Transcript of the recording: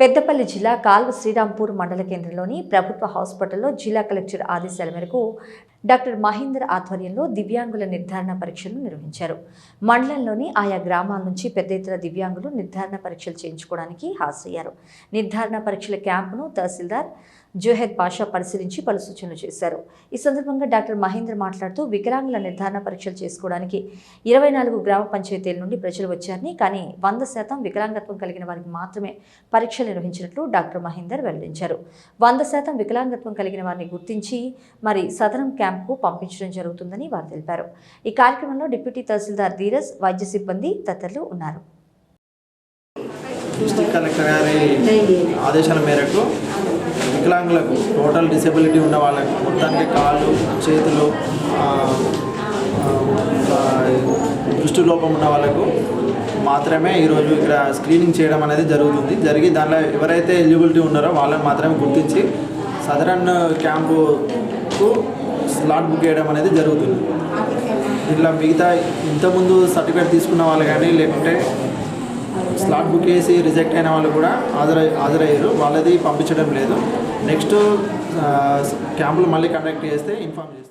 పెద్దపల్లి జిల్లా కాల్వ శ్రీరాంపూర్ మండల కేంద్రంలోని ప్రభుత్వ హాస్పిటల్లో జిల్లా కలెక్టర్ ఆదేశాల మేరకు డాక్టర్ మహేందర్ ఆధ్వర్యంలో దివ్యాంగుల నిర్ధారణ పరీక్షలు నిర్వహించారు. మండలంలోని ఆయా గ్రామాల నుంచి పెద్ద ఎత్తున దివ్యాంగులు నిర్ధారణ పరీక్షలు చేయించుకోవడానికి హాజరయ్యారు. నిర్ధారణ పరీక్షల క్యాంపును తహసీల్దార్ జోహెద్ పాషా పరిశీలించి పలు సూచనలు చేశారు. ఈ సందర్భంగా డాక్టర్ మహేందర్ మాట్లాడుతూ వికలాంగుల నిర్ధారణ పరీక్షలు చేసుకోవడానికి ఇరవై నాలుగు గ్రామ పంచాయతీల నుండి ప్రజలు వచ్చారని కానీ వంద శాతం వికలాంగత్వం కలిగిన వారికి మాత్రమే పరీక్షలు నిర్వహించినట్లు డాక్టర్ మహేందర్ వెల్లడించారు. వంద శాతం వికలాంగత్వం కలిగిన వారిని గుర్తించి మరి సదరం క్యాంప్కు పంపించడం జరుగుతుందని వారు తెలిపారు. ఈ కార్యక్రమంలో డిప్యూటీ తహసీల్దార్ ధీరజ్ వైద్య సిబ్బంది తదితరులు ఉన్నారు. డిస్ట్రిక్ట్ కలెక్టర్ గారి ఆదేశాల మేరకు వికలాంగులకు టోటల్ డిసెబిలిటీ ఉన్న వాళ్ళకు మొత్తానికి కాళ్ళు చేతులు దృష్టి లోపం ఉన్న వాళ్ళకు మాత్రమే ఈరోజు ఇక్కడ స్క్రీనింగ్ చేయడం అనేది జరుగుతుంది. జరిగి దానిలో ఎవరైతే ఎలిజిబిలిటీ ఉన్నారో వాళ్ళని మాత్రమే గుర్తించి సదరన్ క్యాంపుకు స్లాట్ బుక్ చేయడం అనేది జరుగుతుంది. ఇట్లా మిగతా ఇంతకుముందు సర్టిఫికేట్ తీసుకున్న వాళ్ళు కానీ లేకుంటే స్లాట్ బుక్ చేసి రిజెక్ట్ అయిన వాళ్ళు కూడా హాజరై హాజరయ్యారు. వాళ్ళది పంపించడం లేదు. నెక్స్ట్ క్యాంపులు మళ్ళీ కండక్ట్ చేస్తే ఇన్ఫామ్ చేస్తారు